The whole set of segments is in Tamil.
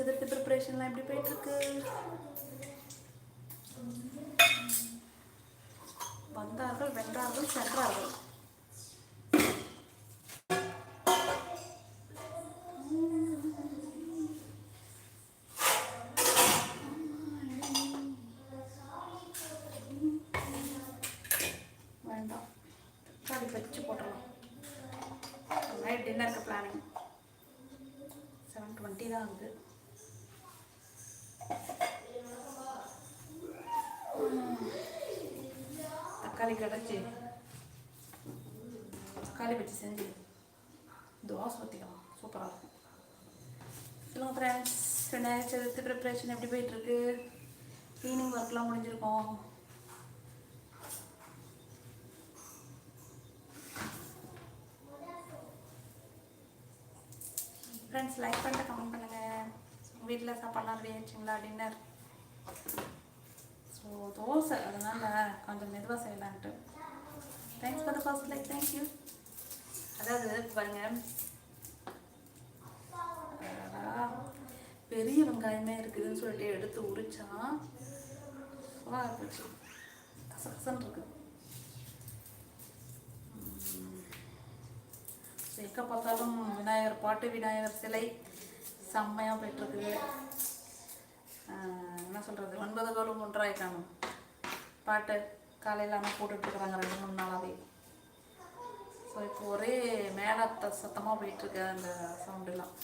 விநாயகர் சதுர்த்தி ப்ரிப்பரேஷன்லாம் எப்படி போயிட்டுருக்கு? வந்தார்கள் வென்றார்கள் சென்றார்கள். வேண்டாம். தக்காளி வச்சு போட்டுடலாம் நைட் டின்னருக்கு பிளானிங் செவன் டுவெண்ட்டி தான் ஆகுது தக்காளி கிடச்சி தக்காளி பச்சி செஞ்சு தோசை ஊற்றிக்கலாம் சூப்பராக இருக்கும் சொல்லுங்கள் ஃப்ரெண்ட்ஸ் விநாயகர் சதுர்த்தி ப்ரிப்ரேஷன் எப்படி போயிட்டுருக்கு க்ளீனிங் ஒர்க்லாம் முடிஞ்சிருக்கோம் ஃப்ரெண்ட்ஸ் லைக் பண்ணிட்டு கமெண்ட் பண்ணுங்கள் வீட்டில் சாப்பாடுலாம் ரெடி ஆயிடுச்சுங்களா டின்னர் ஸோ தோசை. அதனால் கொஞ்சம் மெதுவாக செய்யலான்ட்டு. Thanks for the first like thank you அதாவது பாருங்க. பெரிய வெங்காயமே இருக்குதுன்னு சொல்லிட்டு எடுத்து உரிச்சா சூப்பராக போச்சு கசகசன் இருக்கு. எங்கே பார்த்தாலும் விநாயகர் பாட்டு விநாயகர் சிலை செம்மையாக போயிட்டுருக்குது என்ன சொல்கிறது ஒன்பது காலம் ஒன்றாய் காணும் பாட்டு காலையில் ஆனால் போட்டுட்ருக்குறாங்க ரெண்டு மூணு நாளாகவே ஸோ இப்போ ஒரே மேலே சத்தமாக போயிட்டுருக்கு அந்த சவுண்டெல்லாம்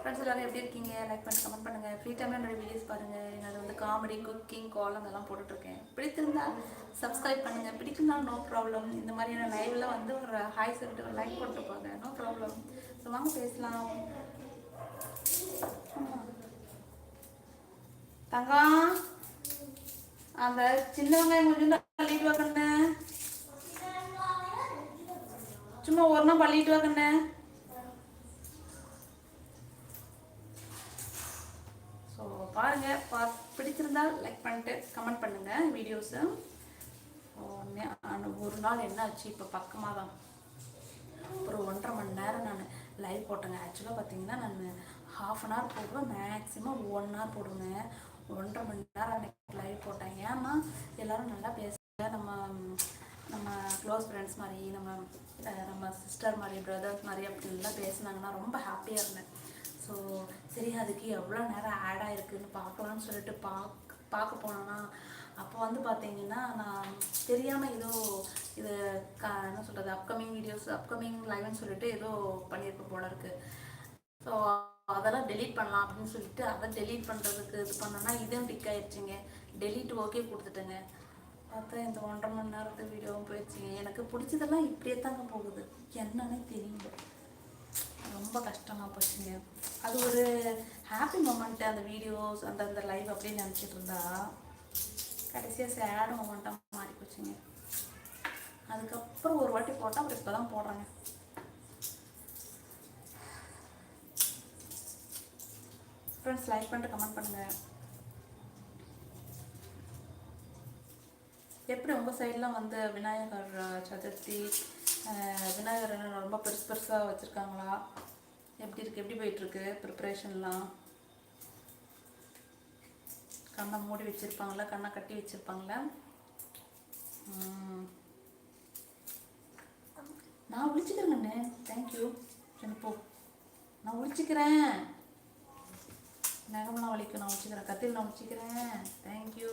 ஃப்ரெண்ட்ஸ் எல்லாரும் எப்படி இருக்கீங்க? லைக் பண்ணி கமெண்ட் பண்ணுங்கள் ஃப்ரீ டைமில் என்னோடய வீடியோஸ் பாருங்கள் என்னது வந்து காமெடி குக்கிங் காலம் அதெல்லாம் போட்டுட்ருக்கேன். பிடித்திருந்தால் சப்ஸ்கிரைப் பண்ணுங்கள் பிடிக்கும்னா நோ ப்ராப்ளம் இந்த மாதிரியான லைவில் வந்து ஒரு ஹாய் சொல்லிட்டு ஒரு லைக் போட்டு போங்க. நோ ப்ராப்ளம் ஸோ வாங்க பேசலாம். தங்கம். அந்த சின்ன வெங்காயம் கொஞ்சம் பள்ளிட்டு வாக்கண்ணே சும்மா ஒரு நாள் பள்ளிட்டு வாக்கண்ணே ஸோ பாருங்க பா பிடிச்சிருந்தால் லைக் பண்ணிட்டு கமெண்ட் பண்ணுங்க வீடியோஸு ஒரு நாள் என்ன ஆச்சு? இப்போ பக்கமாக தான் ஒரு ஒன்றரை மணி நேரம் நான் லைவ் போட்டேங்க. ஆக்சுவலாக பார்த்தீங்கன்னா நான் ஹாஃப் அன் ஹவர் போடுவேன் மேக்ஸிமம் ஒன் ஹவர் போடுவேங்க ஒன்றரை மணி நேரம் அன்றைக்கி லைவ் போட்டேன். ஏன்னா எல்லோரும் நல்லா பேசுங்க. நம்ம நம்ம க்ளோஸ் ஃப்ரெண்ட்ஸ் மாதிரி நம்ம நம்ம சிஸ்டர் மாதிரி பிரதர்ஸ் மாதிரி அப்படின்லாம் பேசுனாங்கன்னா ரொம்ப ஹாப்பியாக இருந்தேன். ஸோ சரி அதுக்கு எவ்வளோ நேரம் ஆட் ஆகிருக்குன்னு பார்க்கலாம்னு சொல்லிட்டு பார்க்க பார்க்க போனோன்னா அப்போ வந்து பார்த்தீங்கன்னா நான் தெரியாமல் ஏதோ இது க என்ன சொல்கிறது அப்கமிங் வீடியோஸ் அப்கமிங் லைவ்னு சொல்லிட்டு ஏதோ பண்ணியிருக்க போல இருக்குது ஸோ அதெல்லாம் டெலீட் பண்ணலாம் அப்படின்னு சொல்லிட்டு அதை டெலீட் பண்ணுறதுக்கு இது பண்ணோன்னா இதுவும் டிக் ஆயிடுச்சுங்க டெலீட் ஓகே கொடுத்துட்டேங்க. பார்த்தா இந்த ஒன்றரை மணி நேரத்து வீடியோவும் போயிடுச்சுங்க. எனக்கு பிடிச்சதெல்லாம் இப்படியே தாங்க போகுது. என்னன்னே தெரியல. ரொம்ப கஷ்டமாக போச்சுங்க. அது ஒரு ஹாப்பி மூமெண்ட் அந்த வீடியோஸ் அந்த அந்த லைவ் அப்படின்னு நினச்சிட்டு இருந்தா கடைசியாக சேட் மூமெண்ட்டாக மாறி போச்சுங்க அதுக்கப்புறம் ஒரு வாட்டி போட்டால் அப்புறம் இப்போ தான் போடுறேங்க. ஃப்ரெண்ட்ஸ் லைக் பண்ணிட்டு கமெண்ட் பண்ணுங்கள் எப்படி உங்கள் சைட்லாம் வந்து விநாயகர் சதுர்த்தி விநாயகர் ரொம்ப பெருசு பெருசாக வச்சுருக்காங்களா? எப்படி இருக்குது எப்படி போயிட்டுருக்கு ப்ரிப்ரேஷன்லாம் கண்ணை மூடி வச்சுருப்பாங்களா கண்ணை கட்டி வச்சுருப்பாங்களா நான் ஒழிச்சிக்கிறேங்கண்ணே தேங்க்யூ சரி போ. நான் ஒழிச்சிக்கிறேன் நகமெல்லாம் வலிக்கும் நான் வச்சுக்கிறேன். கத்தில் நான் வச்சுக்கிறேன். தேங்க்யூ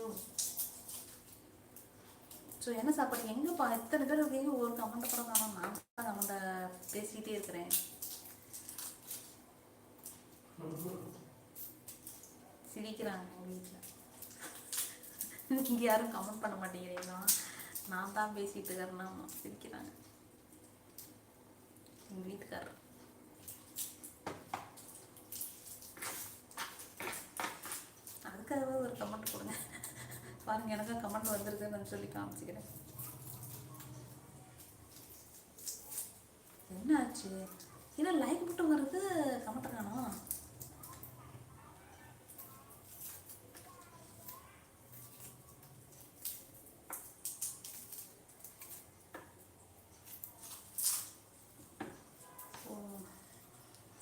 ஸோ என்ன சாப்பாடு? எங்கேப்பா? எத்தனை பேர் இருக்கீங்க ஒரு கமெண்ட் கூட காணும். நான் தான் கமெண்ட்டை பேசிக்கிட்டே இருக்கிறேன். சிரிக்கிறாங்க வீட்டில் நீங்கள் யாரும் கமெண்ட் பண்ண மாட்டேங்கிறீங்களா? நான் தான் பேசிட்டு இருக்கிறேன்னா சிரிக்கிறாங்க. எங்கள் வீட்டுக்காரர். ஒரு கமெண்ட் கொடுங்க. பாருங்க எனக்கும் கமெண்ட் வந்திருக்குன்னு சொல்லி காமிச்சிக்கிறேன். என்ன ஆச்சு ஏன்னா லைக் மட்டும் வருது கமெண்ட் காணும்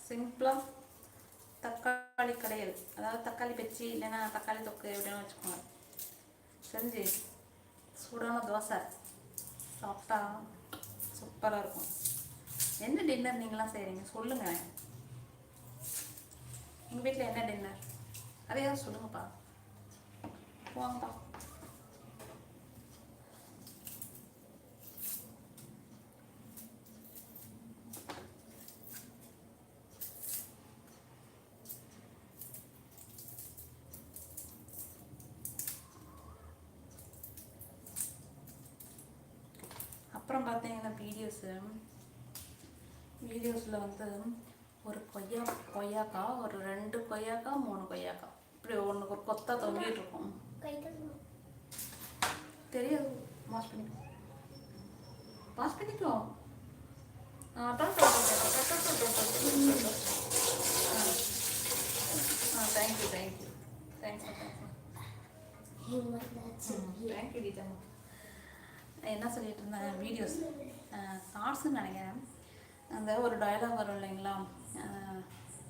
சிம்பிளாக தக்காளி கடையல் அதாவது தக்காளி பச்சி இல்லைன்னா தக்காளி தொக்கு எப்படின்னு வச்சுக்கோங்க செஞ்சு சூடான தோசை சாப்பிட்டா சூப்பராக இருக்கும் என்ன டின்னர் நீங்களாம் செய்கிறீங்க சொல்லுங்கள் எங்கள் வீட்டில் என்ன டின்னர் அதையாவது சொல்லுங்கப்பா வாங்கப்பா பார்த்தீங்கன்னா வீடியோஸு வீடியோஸில் வந்து ஒரு கொய்யா கொய்யாக்கா ஒரு ரெண்டு கொய்யாக்கா மூணு கொய்யாக்கா. இப்படி ஒன்று ஒரு கொத்தாக தொங்கிட்டு இருக்கும். தெரியாது. வாஷ் பண்ணிக்கோ. வாஷ் பண்ணிக்கோ thank you thank you thanks thank you thank you கீதாமா என்ன சொல்லிட்டு இருந்தேன் வீடியோஸ் ஷார்ட்ஸ்னு நினைக்கிறேன். அந்த ஒரு டயலாக் வரும் இல்லைங்களா?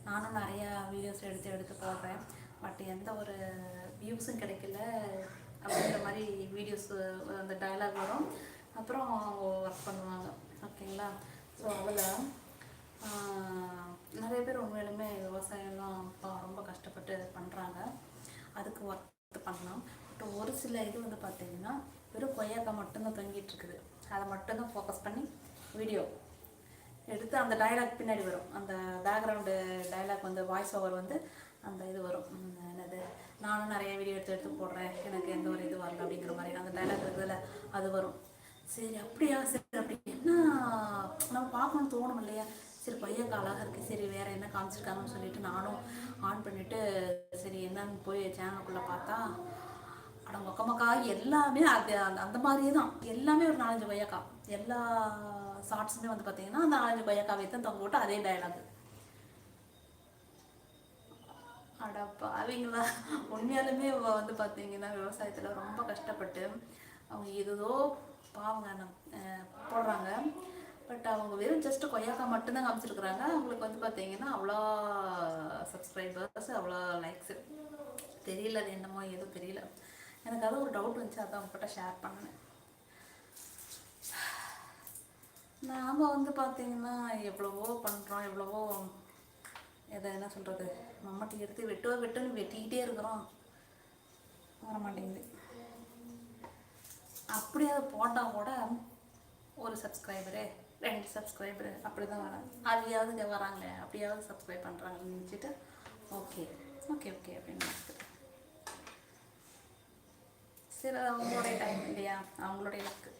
நானும் நிறையா வீடியோஸ் எடுத்து எடுத்து போடுறேன். பட் எந்த ஒரு வியூஸும் கிடைக்கல அப்படிங்கிற மாதிரி வீடியோஸ் அந்த டயலாக் வரும். அப்புறம் ஒர்க் பண்ணுவாங்க. ஓகேங்களா? ஸோ அதில் நிறைய பேர் உண்மையிலுமே விவசாயம்லாம் இப்போ ரொம்ப கஷ்டப்பட்டு பண்ணுறாங்க அதுக்கு ஒர்க் பண்ணலாம். பட் ஒரு சில இது வந்து பார்த்திங்கன்னா வெறும் கொய்யாக்காய் மட்டும்தான் தொங்கிட்டு இருக்குது அதை மட்டும்தான் ஃபோக்கஸ் பண்ணி வீடியோ எடுத்து அந்த டயலாக் பின்னாடி வரும். அந்த பேக்ரவுண்டு டயலாக் வந்து வாய்ஸ் ஓவர் வந்து அந்த இது வரும். என்னது? நானும் நிறைய வீடியோ எடுத்து எடுத்து போடுறேன். எனக்கு எந்த ஒரு இது வரல அப்படிங்கிற மாதிரி அந்த டயலாக் இருக்குதுல அது வரும். சரி அப்படியா? சரி அப்படி என்ன? நம்ம பார்க்கணும்னு தோணும் இல்லையா? சரி பையன் அழகாக இருக்குது சரி வேற என்ன காமிச்சிருக்காங்கன்னு சொல்லிட்டு நானும் ஆன் பண்ணிட்டு சரி என்னன்னு போய் சேனலுக்குள்ளே பார்த்தா அட மொக்கமக்கா எல்லாமே அது அந்த- அந்த மாதிரியே தான். எல்லாமே ஒரு நாலஞ்சு கொய்யாக்கா எல்லா ஷார்ட்ஸுமே வந்து பார்த்தீங்கன்னா அந்த நாலஞ்சு கொய்யாக்காவை தான் தொங்க விட்டு அதே டயலாக் அடப்பா அவங்களா உண்மையாலுமே வந்து பார்த்தீங்கன்னா விவசாயத்தில் ரொம்ப கஷ்டப்பட்டு அவங்க ஏதோ பாவங்க போடுறாங்க. பட் அவங்க வெறும் ஜஸ்ட் கொய்யாக்கா மட்டும்தான் காமிச்சிருக்கிறாங்க. அவங்களுக்கு வந்து பார்த்தீங்கன்னா அவ்வளோ சப்ஸ்கிரைபர்ஸ் அவ்வளோ லைக்ஸு தெரியல அது என்னமோ ஏதோ தெரியல. எனக்கு அது ஒரு டவுட் வந்துச்சு அதை உங்ககிட்ட ஷேர் பண்ணேன். நாம் வந்து பார்த்தீங்கன்னா எவ்வளவோ பண்ணுறோம் எவ்வளவோ எதை என்ன சொல்கிறது மம்மட்டி எடுத்து வெட்டுவா வெட்டுன்னு வெட்டிக்கிட்டே இருக்கிறோம். வர மாட்டேங்குது. அப்படி அதை போட்டால் கூட ஒரு சப்ஸ்கிரைபரு ரெண்டு சப்ஸ்கிரைபரு அப்படி தான் வராங்க. அதையாவது இங்கே வராங்க அப்படியாவது சப்ஸ்கிரைப் பண்ணுறாங்கன்னு நினச்சிட்டு ஓகே ஓகே ஓகே அப்படின்னு சரி அது அவங்களுடைய டைம் இல்லையா? அவங்களுடைய லக்கு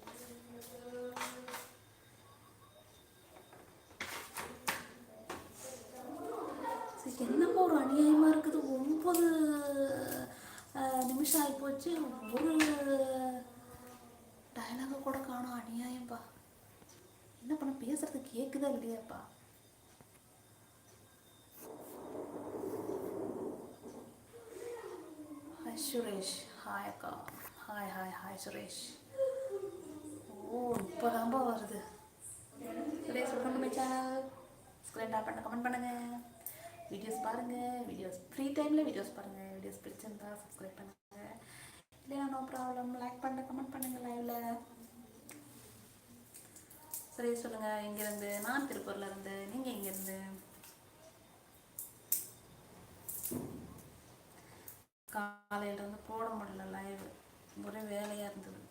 சரி, என்னப்பா ஒரு அநியாயமாக இருக்குது? ஒம்பது நிமிஷம் ஆகிப்போச்சு ஒரு டயலாக கூட காணும். அநியாயம்ப்பா என்ன பண்ண? பேசுறது கேட்குதா இல்லையாப்பா ஹாய் சுரேஷ் ஹாய் அக்கா ஹாய் ஹாய் ஹாய் சுரேஷ். ஓ இப்போ இப்போதான்பா வருது. Suresh welcome to channel screen tap பண்ண கமெண்ட் பண்ணுங்க. வீடியோஸ் பாருங்க. வீடியோஸ் ஃப்ரீ டைமில் வீடியோஸ் பாருங்க. வீடியோஸ் பிடிச்சிருந்தா சப்ஸ்கிரைப் பண்ணுங்க. இல்லையா நோ ப்ராப்ளம் லைக் பண்ண கமெண்ட் பண்ணுங்க லைவ்ல சரி சொல்லுங்க. இங்கேருந்து நான் திருப்பூர்ல இருந்து. நீங்க எங்கேருந்து? காலையில இருந்து போட முடியல லைவ் ஒரே வேலையாக இருந்தது.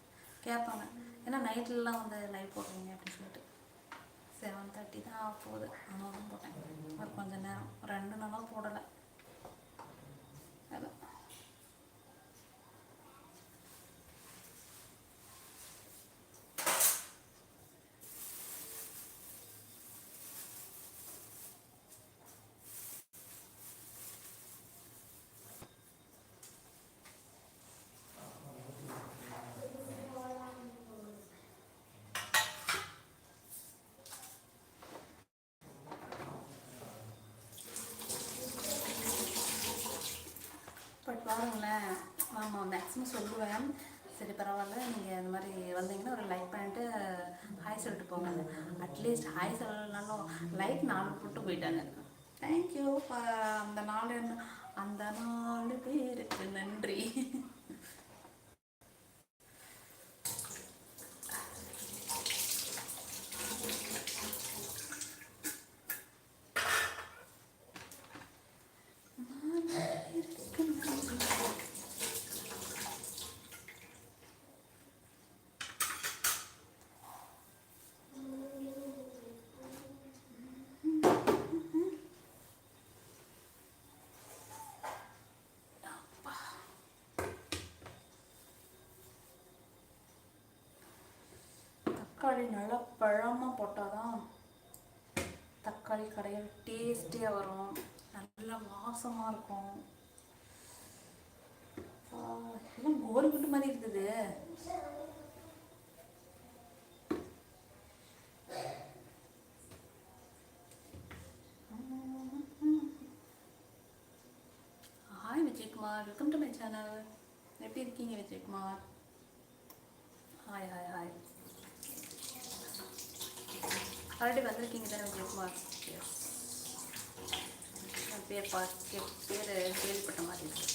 கேட்பாங்க ஏன்னா நைட்லலாம் வந்து லைவ் போடுறீங்க? அப்படின்னு சொல்லிட்டு. செவன் தேர்ட்டி தான் ஆக போகுது. அதனால போட்டேன். ஒரு கொஞ்சம் நேரம். ரெண்டு நாளாக போடலை. ஆமாம் சொல்லுவேன். சரி பரவாயில்ல. நீங்கள் இந்த மாதிரி வந்தீங்கன்னா ஒரு லைக் பண்ணிட்டு ஹாய் சொல்லிட்டு போங்க. அட்லீஸ்ட் ஹாய் சொல்லலனாலும் லைக் நாலு போட்டு போயிட்டாங்க. தேங்க்யூ அந்த நாலு அந்த நாலு பேருக்கு நன்றி. தக்காளி நல்லா பழமாக போட்டால் தான் தக்காளி கடையில் டேஸ்டியாக வரும். நல்லா வாசமாக இருக்கும். ஆ, எல்லாம் கோரி குண்டு மாதிரி இருக்குது. Hi Vijayakumar. Welcome to my channel எப்படி இருக்கீங்க Vijayakumar? Hi hi hi already வந்திருக்கீங்க தானே விஜயகுமார் எஸ் பேர் பா கே- பேர் கேள்விப்பட்ட மாதிரி இருக்கு.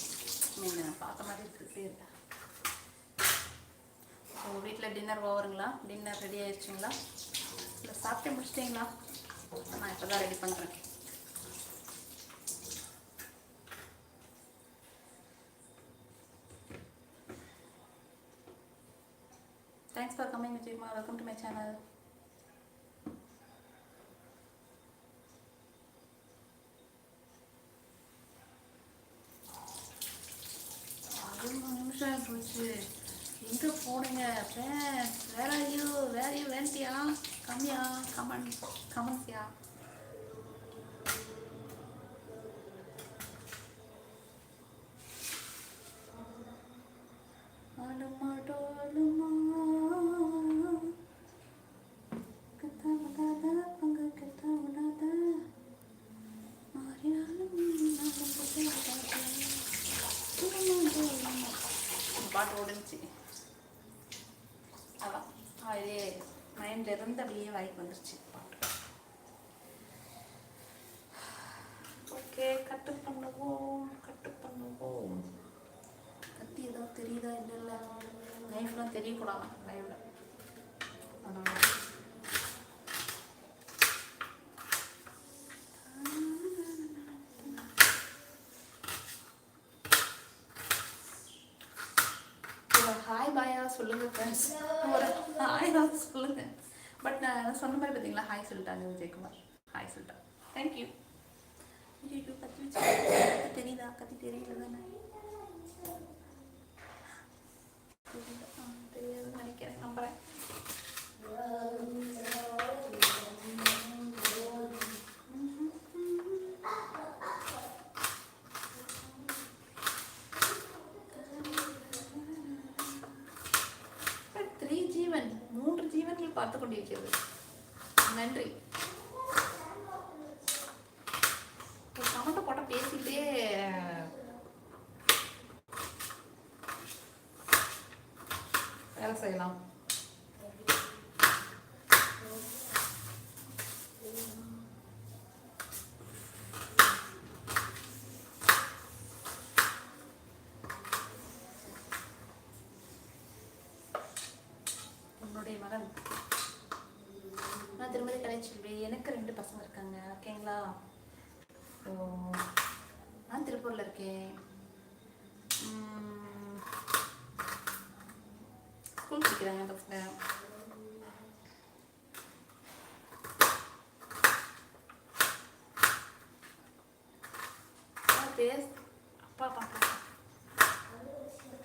மீன் பார்த்த மாதிரி இருக்கு பேர். உங்கள் வீட்டில் டின்னர் ஓவருங்களா? டின்னர் ரெடி ஆயிடுச்சுங்களா இல்லை சாப்பிட்டு முடிச்சிட்டிங்களா? நான் இப்போ தான் ரெடி பண்ணுறேன் thanks for coming Vijayakumar welcome to my channel அது நிமிஷம் போச்சு எங்கே போனீங்க வேற ஐயோ வேற வேண்டியா கம்மியா கமன் கமன்ஸ்யா ஆடுமா டோலுமா கத்த விடாத பங்கு கத்த விடாத மாறினாலும் நானும் கத்த விடாத பாட்டு ஓடுச்சு அதான் அதே மைண்டில் இருந்து அப்படியே வாய்க்கு வந்துருச்சு பாட்டு ஓகே கட்டு பண்ணுவோம் கட்டு பண்ணுவோம் கத்தி ஏதாவது தெரியுதா இல்லை இல்லை லைஃப்லாம் தெரியக்கூடாது லைவில் அதனால ஒரு ஹாய் பாயா சொல்லுங்க ஃப்ரெண்ட்ஸ் ஒரு ஹாய் தான் சொல்லுங்க பட் நான் சொன்ன மாதிரி பார்த்தீங்களா ஹாய் சொல்லிட்டாங்க விஜயகுமார் ஹாய் சொல்லிட்டாங்க தேங்க்யூ ஐயோ கத்தி வச்சு கத்தி தெரியுதா கத்தி தெரியல தானே தெரியல. ஆ, தெரியாதுன்னு நினைக்கிறேன் நம்புறேன் த்ரீ ஜீவன் மூன்று ஜீவன்கள் பார்த்து கொண்டிருக்கிறது. நன்றி ஒரு கமெண்ட் போட்ட பேசிட்டே வேலை செய்யலாம் உன்னுடைய மகன் நான் திருமதி கலைச்செல்வி எனக்கு ரெண்டு பசங்க இருக்காங்க ஓகேங்களா ஸோ நான் திருப்பூரில் இருக்கேன் ஸ்கூல் படிக்கிறாங்க பசங்க அப்பா பேஸ் அப்பா பாப்பா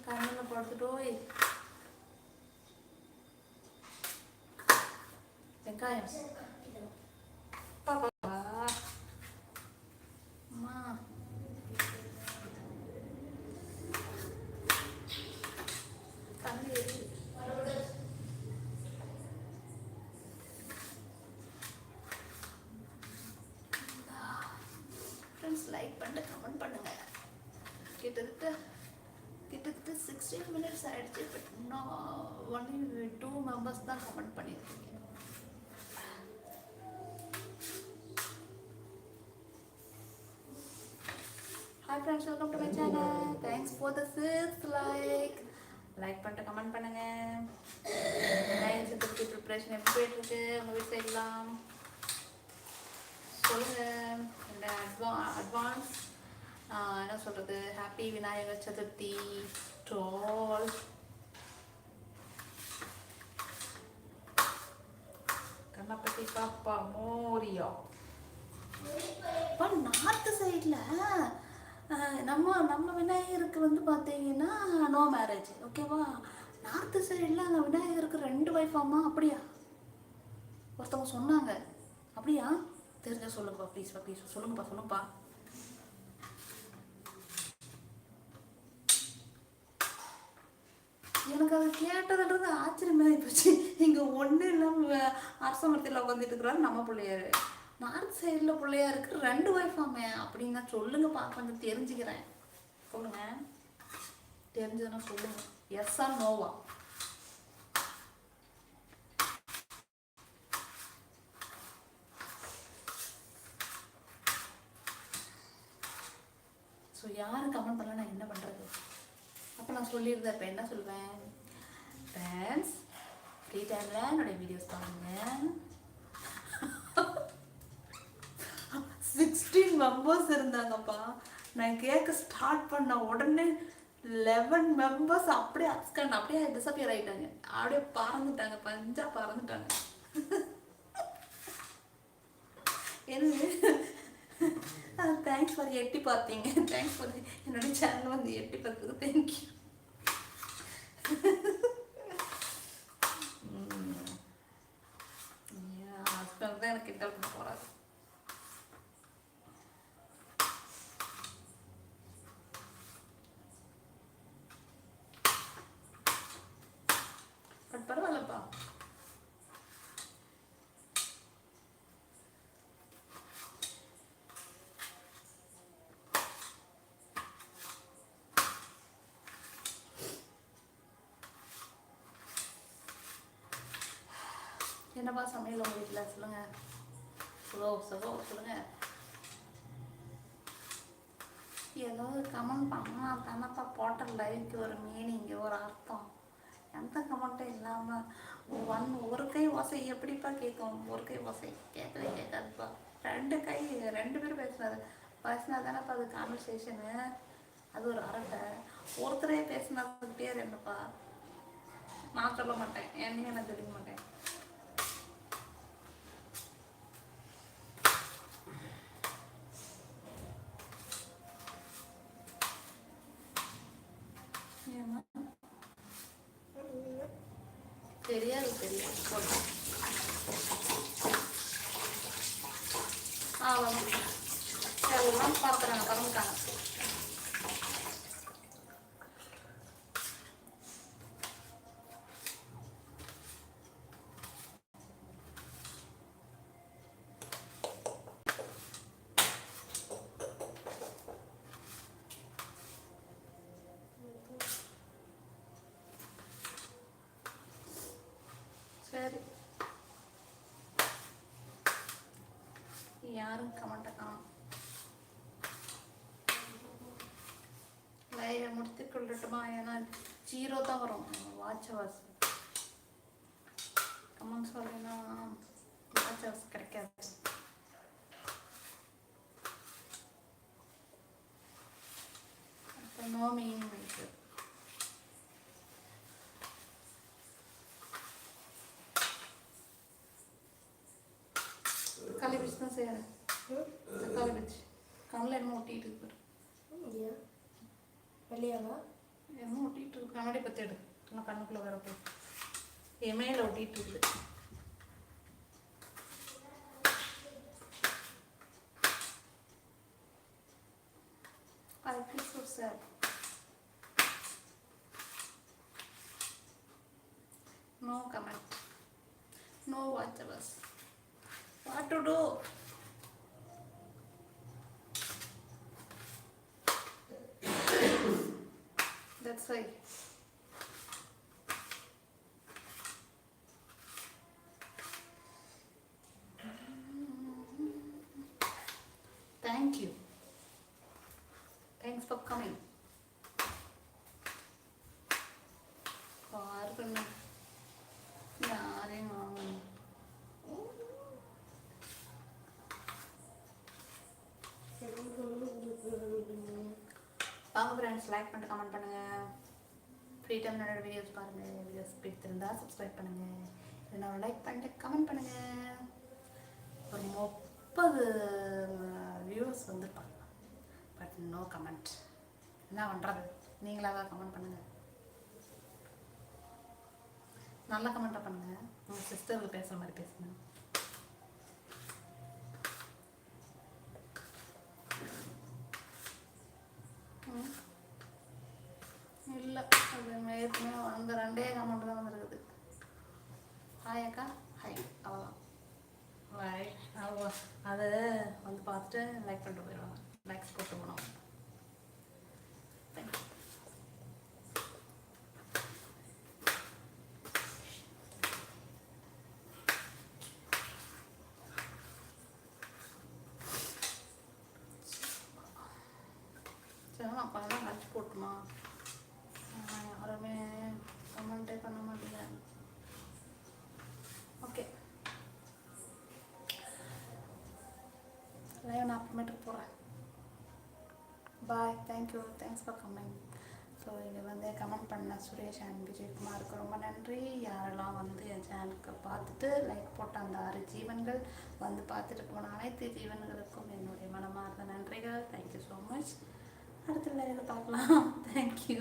கண்ணில் படுத்துட்டோய் வெங்காயம் பாப்பா லைக் பண்ணுங்க கமெண்ட் பண்ணுங்க. கிட்டத்தட்ட கிட்டத்தட்ட சிக்ஸ்டீன் மினிட்ஸ் ஆயிடுச்சு பட் இன்னும் ஒன்லி டூ மெம்பர்ஸ் தான் கமெண்ட் பண்ணியிருக்கீங்க hi friends welcome to my channel thanks for the six like like பண்ணிட்டு கமெண்ட் பண்ணுங்க. நைன் சிக்ஸ்டி ப்ரிப்ரேஷன் எப்படி போயிட்டுருக்கு உங்கள் வீட்டு சைட்லாம் சொல்லுங்கள் இந்த அட்வா அட்வான்ஸ் என்ன சொல்கிறது ஹாப்பி விநாயகர் சதுர்த்தி ட்ரோல் கண்ணப்பட்டி பாப்பா மோரியா. இப்போ நார்த்து சைடில் நம்ம நம்ம விநாயகருக்கு வந்து பார்த்தீங்கன்னா நோ மேரேஜ் ஓகேவா நார்த்து சைடில் அங்கே விநாயகருக்கு ரெண்டு ஒய்ஃபாமா அப்படியா? ஒருத்தவங்க சொன்னாங்க. அப்படியா? தெரிஞ்ச சொல்லுங்கப்பா ப்ளீஸ்ப்பா ப்ளீஸ் சொல்லுங்கப்பா சொல்லுங்கப்பா. எனக்கு அதை கேட்டதுன்றது ஆச்சரியமே போச்சு இங்கே ஒன்றும் இல்லாமல் அரசமரத்தில் உட்காந்துட்டு இருக்கிறாரு நம்ம பிள்ளையார். நார்த் சைடில் பிள்ளையாருக்கு ரெண்டு ஒய்ஃபாமே அப்படின்னா சொல்லுங்கப்பா கொஞ்சம் தெரிஞ்சுக்கிறேன். சொல்லுங்க தெரிஞ்சதுன்னா சொல்லுங்க. எஸ்ஸா நோவா ஸோ யாரும் கமெண்ட் பண்ணல நான் என்ன பண்ணுறது அப்போ நான் சொல்லியிருந்தேன் இப்போ என்ன சொல்லுவேன் ஃப்ரெண்ட்ஸ் ஃப்ரீ டைமில் என்னுடைய வீடியோஸ் பாருங்கள் சிக்ஸ்டீன் மெம்பர்ஸ் இருந்தாங்கப்பா. நான் கேட்க ஸ்டார்ட் பண்ண உடனே லெவன் மெம்பர்ஸ் அப்படியே அப்ஸ்கண்ட் அப்படியே டிசப்பியர் ஆகிட்டாங்க அப்படியே பறந்துட்டாங்க பஞ்சா பறந்துட்டாங்க. என்ன தேங்க்ஸ் ஃபார் எட்டி பார்த்தீங்க. தேங்க்ஸ் ஃபார் என்னோட சேனல் வந்து எட்டி பார்த்தது தேங்க்யூ ஹஸ்பண்ட் தான் எனக்கு கிட்ட போகிறாரு பட் பரவாயில்லப்பா. என்னப்பா சமையல் உங்கள் வீட்டில் சொல்லுங்க. சுலோ சுலோ சொல்லுங்க. ஏதாவது கமெண்ட் பண்ணால் தானப்பா போட்ட லைஃப்க்கு ஒரு மீனிங் ஒரு அர்த்தம். எந்த கமெண்ட்டும் இல்லாமல் ஒன் ஒரு கை ஓசை எப்படிப்பா கேட்கும் ஒரு கை ஓசை கேட்கவே கேட்காதுப்பா. ரெண்டு கை ரெண்டு பேரும் பேசுனது. பேசினா தானேப்பா அது கான்வர்சேஷனு அது ஒரு அரட்டை. ஒருத்தரே பேசினதுக்கு பேர் என்னப்பா நான் சொல்ல மாட்டேன். என்னையும் நான் தெரிவிக்க மாட்டேன் ஏம்மா? தெரியாது தெரியாது போட்டு அவ்வளோதான் எல்லாம் பார்க்குறாங்க பறந்துட்டாங்க சரி யாரும் கமெண்ட்டை காணும். லைவை முடித்து கொள்ளட்டுமா ஏன்னா ஜீரோ தான் வரும். வாட்ச் ஹவர்ஸ் கமெண்ட் சொல்லுன்னா வாட்ச் ஹவர்ஸ் கிடைக்காது. அப்போ நோ இருக்கு தக்காளி வச்சு கண்ணில் என்ன ஒட்டிட்டு இருக்கு பாரு. ஏன் வெளியாவா என்ன ஒட்டிட்டு இருக்கு கண்ணாடி பற்றி எடு இன்னும் கண்ணுக்குள்ள வேற போய் எமையில ஒட்டிட்டு இருக்குது I feel so sad. No comment. No watchers. What to do? Why. Thank you. Thank thanks for coming பாருங்க யாரையும் வாங்கணும். வாங்க ஃப்ரெண்ட்ஸ் லைக் பண்ணிட்டு கமெண்ட் பண்ணுங்க. ஃப்ரீ டைம் என்னோட வீடியோஸ் பாருங்கள் வீடியோஸ் பிடித்திருந்தா சப்ஸ்கிரைப் பண்ணுங்கள் என்னோட லைக் பண்ணிட்டு கமெண்ட் பண்ணுங்கள் ஒரு முப்பது வியூஸ் வந்துருப்பாங்க பட் நோ கமெண்ட் என்ன பண்ணுறது நீங்களாக கமெண்ட் பண்ணுங்கள் நல்ல கமெண்ட்டாக பண்ணுங்கள் உங்கள் சிஸ்டர்கள் பேசுகிற மாதிரி பேசுங்க ம். இல்லை அது ஏற்கனவே அந்த ரெண்டே கமெண்ட் தான் வந்துருக்குது. ஹாய் அக்கா. ஹாய் அவ்வளோதான் லைக் அவ்வளோ அதை வந்து பார்த்துட்டு லைக் பண்ணிட்டு போயிடுவாங்க. லைக்ஸ் போட்டு போனோம் Thank you. சரி நான் கொஞ்ச நேரம் கழிச்சு போட்டுமா ஆஹ் யாருமே கமெண்ட்டே பண்ண மாட்டேங்கிறாங்க ஓகே லைவ் நான் அப்புறமேட்டுக்கு போகிறேன் bye thank you thanks for coming so இது வந்து கமெண்ட் பண்ண சுரேஷ் அண்ட் விஜயகுமாருக்கு ரொம்ப நன்றி யாரெல்லாம் வந்து என் சேனலுக்கு பார்த்துட்டு லைக் போட்ட அந்த ஆறு ஜீவன்கள் வந்து பார்த்துட்டு போன அனைத்து ஜீவன்களுக்கும் என்னுடைய மனமார்ந்த நன்றிகள். தேங்க்யூ ஸோ மச் அடுத்த லைவில் பார்க்கலாம். தேங்க்யூ